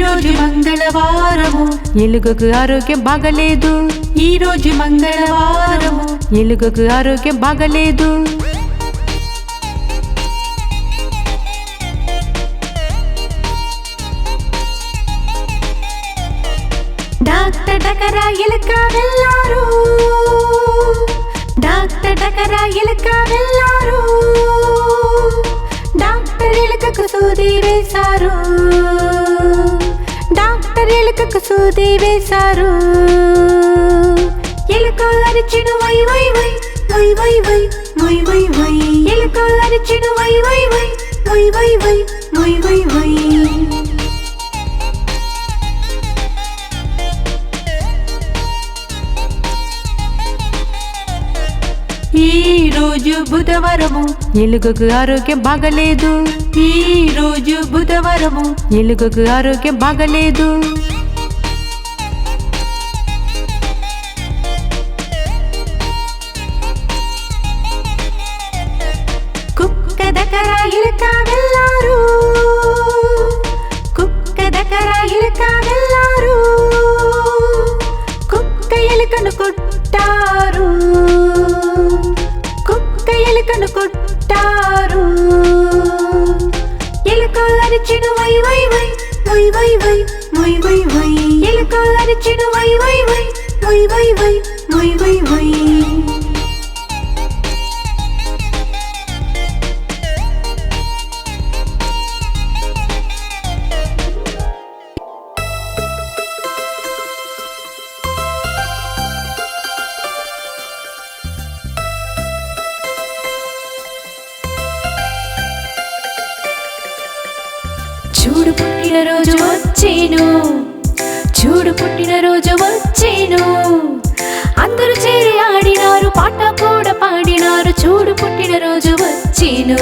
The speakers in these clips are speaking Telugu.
రోజు మంగళవారము. ఎలుగుకు ఆరోగ్యం బాగలేదు. ఈ రోజు మంగళవారము. ఎలుగుకు ఆరోగ్యం బాగలేదు. డాక్టర్ డకరా ఎలక వెళ్ళారు. డాక్టర్ డకరా ఎలక వెళ్ళారు. డాక్టర్ ఎలుకకు సూది వేశారు. డాక్టర్ ఎలుకకు సూది వేశారు. ఎలుక అరిచిడు వై వై వై వై వై వై వై వై వై. ఎలుక అరిచిడు వై వై వై వై వై వై వై వై వై. రోజు బుధవారము. ఎలుగుకు ఆరోగ్యం బాగలేదు. ఈ రోజు బుధవారము. ఎలుగుకు ఆరోగ్యం బాగలేదు. కుక్క దగ్గర ఇలక వెళ్ళారు కుక్క దగ్గర ఇలక వెళ్ళారు కుక్క ఎలుకను కొట్టు ఎలుక అరిచిడు వై వై వై వై వై వై వై వై వై ఎలుక అరిచిడు వై వై వై వై వై వై వై వై రోజు వచ్చేను. అందరూ చేరి ఆడినారు పాట కూడా పాడినారు చూడు పుట్టిన రోజు వచ్చేను.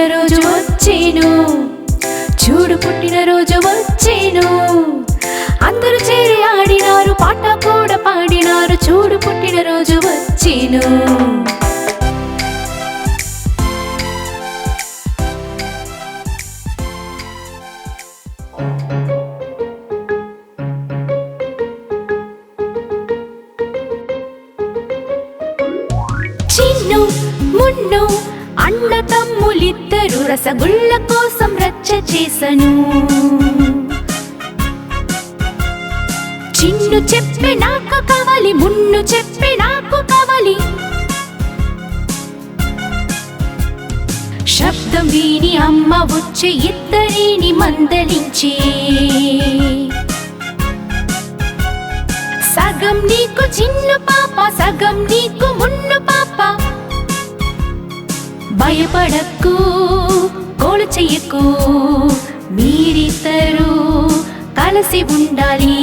పుట్టినరోజు రోజు వచ్చేను. చూడు పుట్టిన రోజు వచ్చేను. అందరూ చేరి ఆడినారు పాట కూడా పాడినారు. చూడు పుట్టిన రోజు వచ్చేను. చెప్పి నాకు కావాలి మున్ను చెప్పి నాకు కావాలి. శబ్దం విని అమ్మ వచ్చే ఇద్దరిని మందలించి. సగం నీకు చిన్న పాప సగం నీకు మున్ను పాప. భయపడకు కోలు చెయ్యకు. మీరిద్దరూ కలిసి ఉండాలి.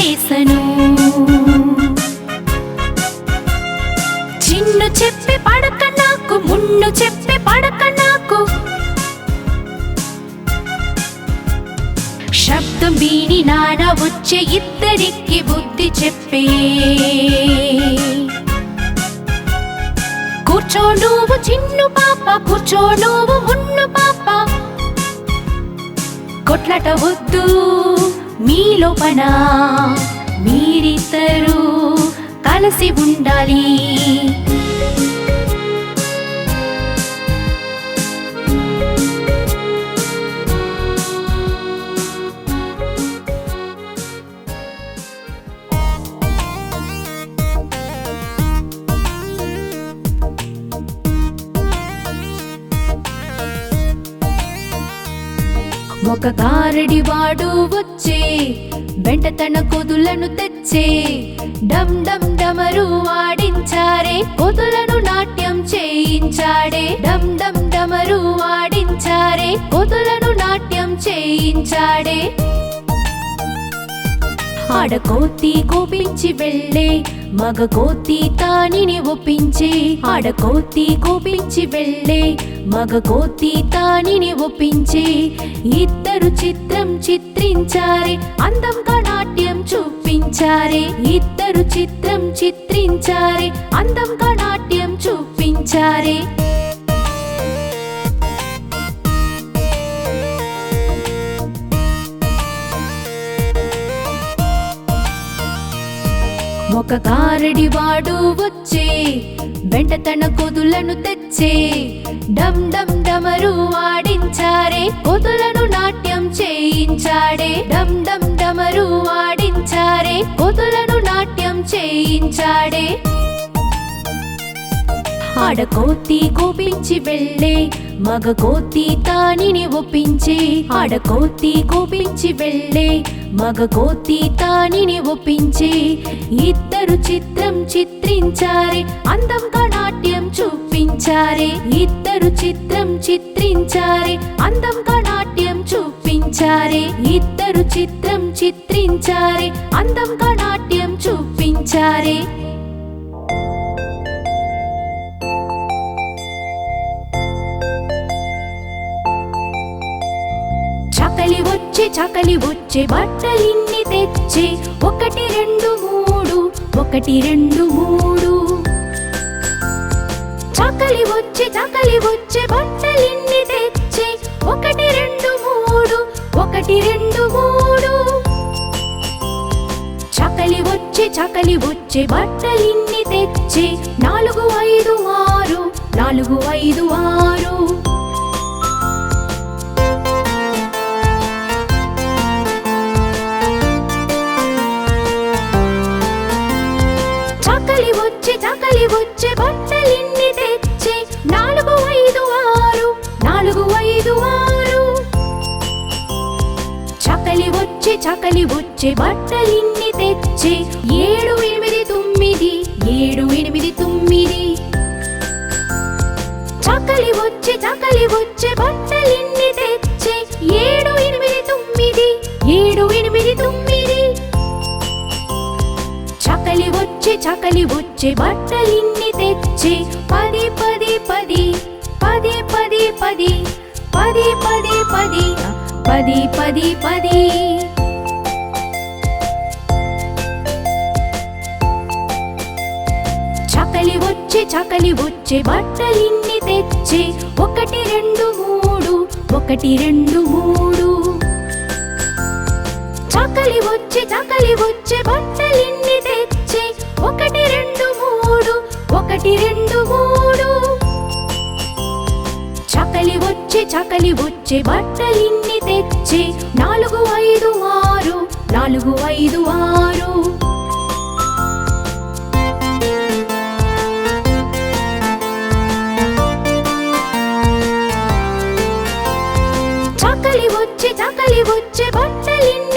చేసను. చిన్ను చెప్పి పడక నాకు మున్ను చెప్పి పడక నాకు. శబ్దం వీణి నాన్న వచ్చే ఇద్దరికి బుద్ధి చెప్పే. కూర్చో నువ్వు చిన్ను పాప కూర్చో నువ్వు మున్ను పాప. కొట్లాట వద్దు. మీ లోపన మీరిద్దరూ కలిసి ఉండాలి. ఒక కారడి వాడు తెచ్చి వెంట తన కొదులను తెచ్చే డమ్ డమ్ డమరు ఆడించారే కొతులను నాట్యం చేయించాడే. డమ్ డమ్ డమరు ఆడించారే కొతులను నాట్యం చేయించాడే. ఆడకోతి కోపించి వెళ్ళే మగ కోతి తానిని ఒప్పించే. ఆడకోతి కోపించి వెళ్ళే మగ కోతి తానిని ఒప్పించే. ఇద్దరు చిత్రం చిత్రించారే అందంగా నాట్యం చూపించారే. ఇద్దరు చిత్రం చిత్రించారే అందంగా నాట్యం చూపించారే. ఒక కారడి వాడు వచ్చే వెంట తన కొదులను తెచ్చే డమ్ డమ్ డమరు ఆడించారే కొదులను నాట్యం చేయించాడే. డమ్ డమ్ డమరు ఆడించారే కొదులను నాట్యం చేయించాడే. ఆడ కోతి కోపించి వెళ్ళే మగ కోతి తానిని ఒప్పించి. ఆడ కోతి కోపించి వెళ్ళే మగ కోతి తానిని ఒప్పించి. ఇద్దరు చిత్రం చిత్రించారే అందంగా నాట్యం చూపించారే ఇద్దరు చిత్రం చిత్రించారే అందంగా నాట్యం చూపించారే ఇద్దరు చిత్రం చిత్రించారే అందంగా నాట్యం చూపించారే. చకలి వచ్చి చకలి వచ్చి బట్టలిన్ని తెచ్చి ఒకటి రెండు మూడు ఒకటి రెండు మూడు. చకలి వచ్చే చకలి వచ్చే బట్టలిన్ని తెచ్చే. ఒకటి రెండు మూడు ఒకటి రెండు మూడు. చకలి వచ్చే చకలి వచ్చే బట్టలిన్ని తెచ్చే. నాలుగు ఐదు ఆరు నాలుగు ఐదు ఆరు. ఆకలి వచ్చి చకలి వచ్చి బట్టలిన్ని తెచ్చి నాలుగు ఐదు ఆరు నాలుగు ఐదు ఆరు. చకలి వచ్చి చకలి వచ్చి బట్టలిన్ని తెచ్చి ఏడు ఎనిమిది తొమ్మిది ఏడు ఎనిమిది తొమ్మిది. చకలి వచ్చి చకలి వచ్చి బట్టలిన్ని తెచ్చి ఏడు ఎనిమిది తొమ్మిది ఏడు ఎనిమిది తొమ్మిది. వచ్చే చకలి వచ్చే బట్టలిన్ని తెచ్చి పది పది పది పది పది పది పది పది పది పది పది పది చకలి వచ్చే చకలి వచ్చే బట్టలిన్ని తెచ్చి ఒకటి రెండు మూడు ఒకటి రెండు మూడు చకలి వచ్చే చకలి వచ్చే బట్టలిన్ని తెచ్చి ఒకటి రెండు మూడు ఒకటి రెండు మూడు. చకలి వచ్చే చకలి వచ్చే బట్టలిన్ని తెచ్చే నాలుగు ఐదు ఆరు నాలుగు ఐదు ఆరు. చకలి వచ్చే చకలి వచ్చే బట్టలిన్ని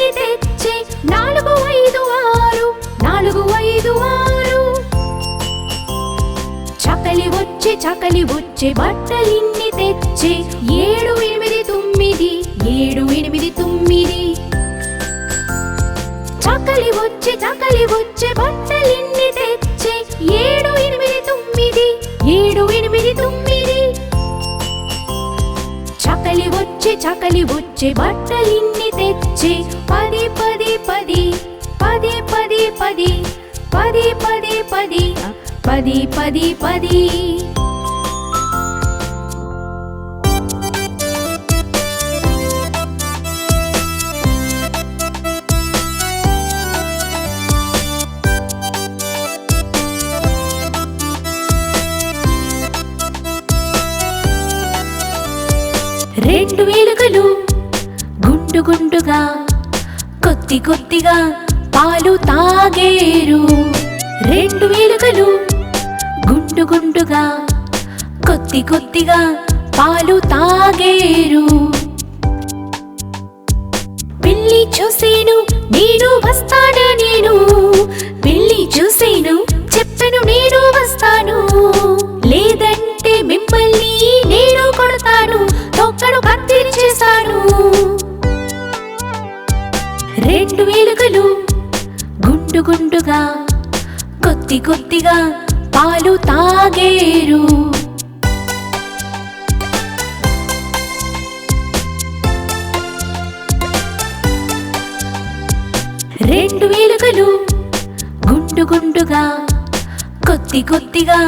వచ్చే చకలి వచ్చే బట్టలిన్ని తెచ్చే ఏడు ఎనిమిది తొమ్మిది ఏడు ఎనిమిది తొమ్మిది చకలి వచ్చే చకలి వచ్చే బట్టలిన్ని తెచ్చే ఏడు ఎనిమిది తొమ్మిది ఏడు ఎనిమిది తొమ్మిది చకలి వచ్చే చకలి వచ్చే బట్టలిన్ని తెచ్చే పది పది పది పది పది పది పది పది పది పది పది పది రెండు ఎలుకలు గుండు గుండుగా కొద్ది కొద్దిగా పాలు తాగేరు. రెండు ఎలుకలు గుండు గుండుగా కొద్ది కొద్దిగా పాలు తాగేరు. వెళ్ళి చూసేను నేను వస్తానా నేను? వెళ్ళి చూసేను చెప్పను నేను వస్తాను. లేదంటే మిమ్మల్ని నేను తొక్కను కత్తిరి చేస్తాను రెండు ఎలుకలు గుండు గుండుగా కొద్ది కొద్దిగా పాలు తాగేరు. రెండు ఎలుకలు గుండు గుండుగా కొద్ది కొద్దిగా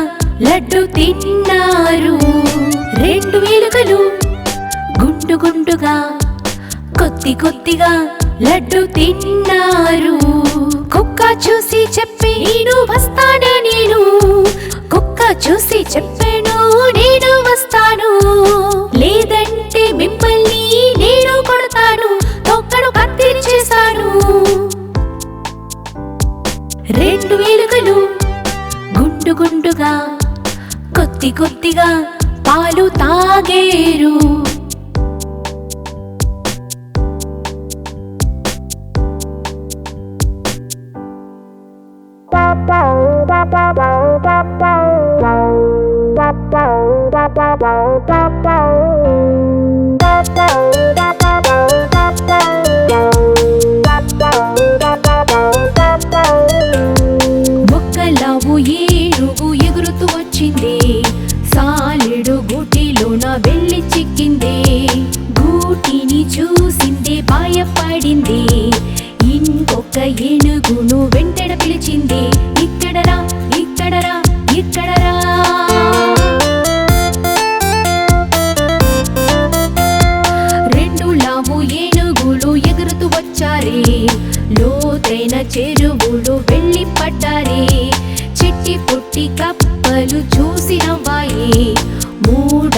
లడ్డు తిన్నారు. రెండు ఎలుకలు గుండుగా కొద్ది కొద్దిగా లడ్డు తిన్నారు. కుక్క చూసి చెప్పి నేను వస్తానే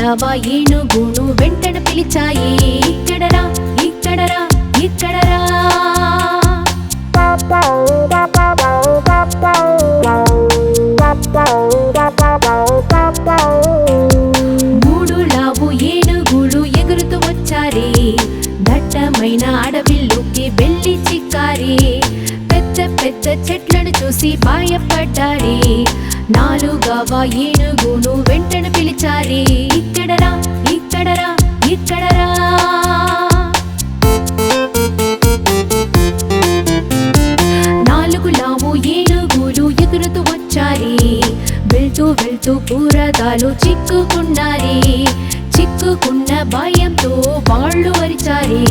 మూడవ ఏనుగును వెంటన పిలిచాయి. ఇక్కడరా ఇక్కడరా ఇక్కడరా. మూడు లావు ఏనుగులు ఎగురుతూ వచ్చారే. దట్టమైన అడవిలోకి వెళ్ళి చిక్కారే. పెద్ద పెద్ద చెట్లను చూసి భయపడ్డారే. నాలుగవ ఏనుగును వెంటన పిలిచారే ఇక్కడరా ఇక్కడరా ఇక్కడరా. నాలుగు లావు ఏనుగులు ఎగురుతూ వచ్చారే వెళ్తూ వెళ్తూ కూరగాలు చిక్కుకున్నారి చిక్కుకున్న భయంతో వాళ్ళు అరిచారి.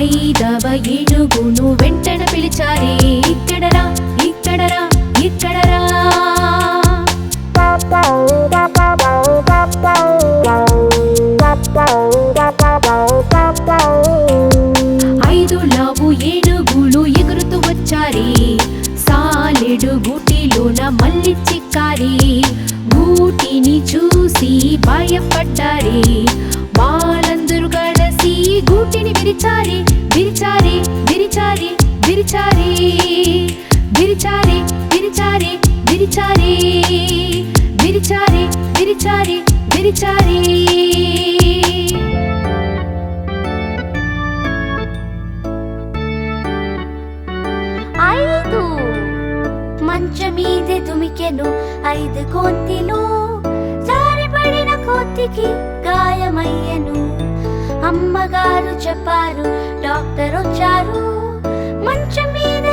ఐదవ ఏనుగును వెంటన పిలిచారే ఇక్కడరా ఇక్కడరా ఇక్కడరా. ఐదు లావు ఏడుగులు ఎగురుతూ వచ్చారి. సాలెడు గూటిలోన మళ్ళీ చిక్కారి. గూటిని చూసి భయపడ్డారే. విరిచారి విరిచారి. ఐదు మంచమీదే తుమికెను ఐదు కోతిలో జారిపడిన కోతికి గాయమయ్యను. అమ్మగారు చెప్పారు డాక్టర్ వచ్చారు మంచం మీద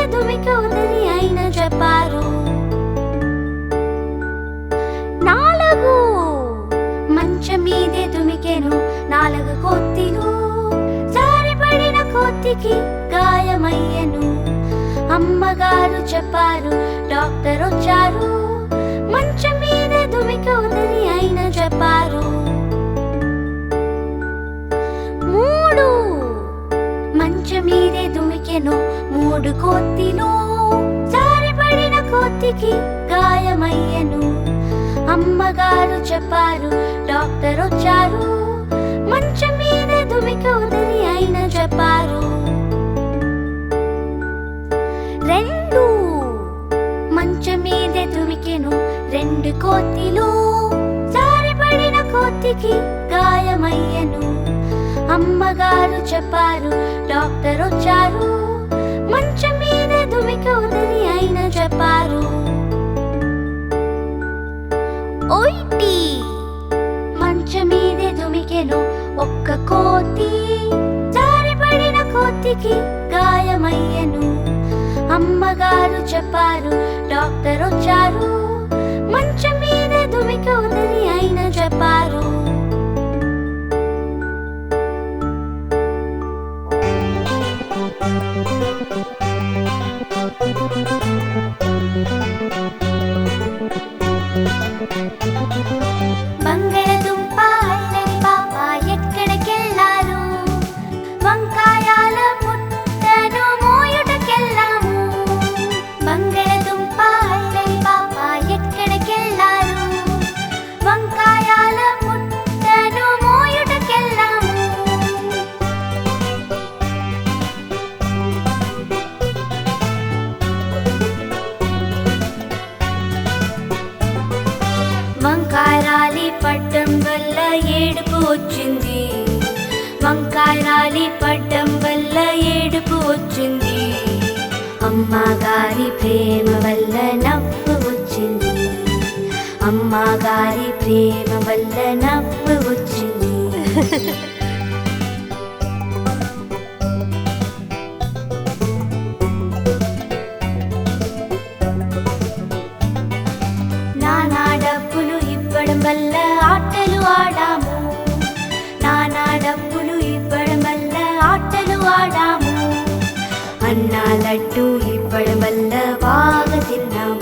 రచించారు మంచం మీద దుమిక ఉందని ఆయన చెప్పారు. ఓయిటి మంచం మీదే దుమికెను ఒక్క కోతి జారిపడిన కోతికి గాయమయ్యను. అమ్మగారు చెప్పారు డాక్టర్ పడ్డం వల్ల ఏడుపు వచ్చింది. అమ్మగారి ప్రేమ వల్ల నవ్వు వచ్చింది. అమ్మగారి ప్రేమ వల్ల నవ్వు వచ్చింది. నానా డబ్బులు ఇవ్వడం వల్ల ఆటలు ఆడాము ലട്ടു ഇപ്പോഴും വല്ല ഭാഗത്തിനാം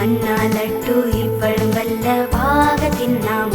അണ്ണാ ലട്ടു ഇപ്പോഴും വല്ല ഭാഗത്തിനാം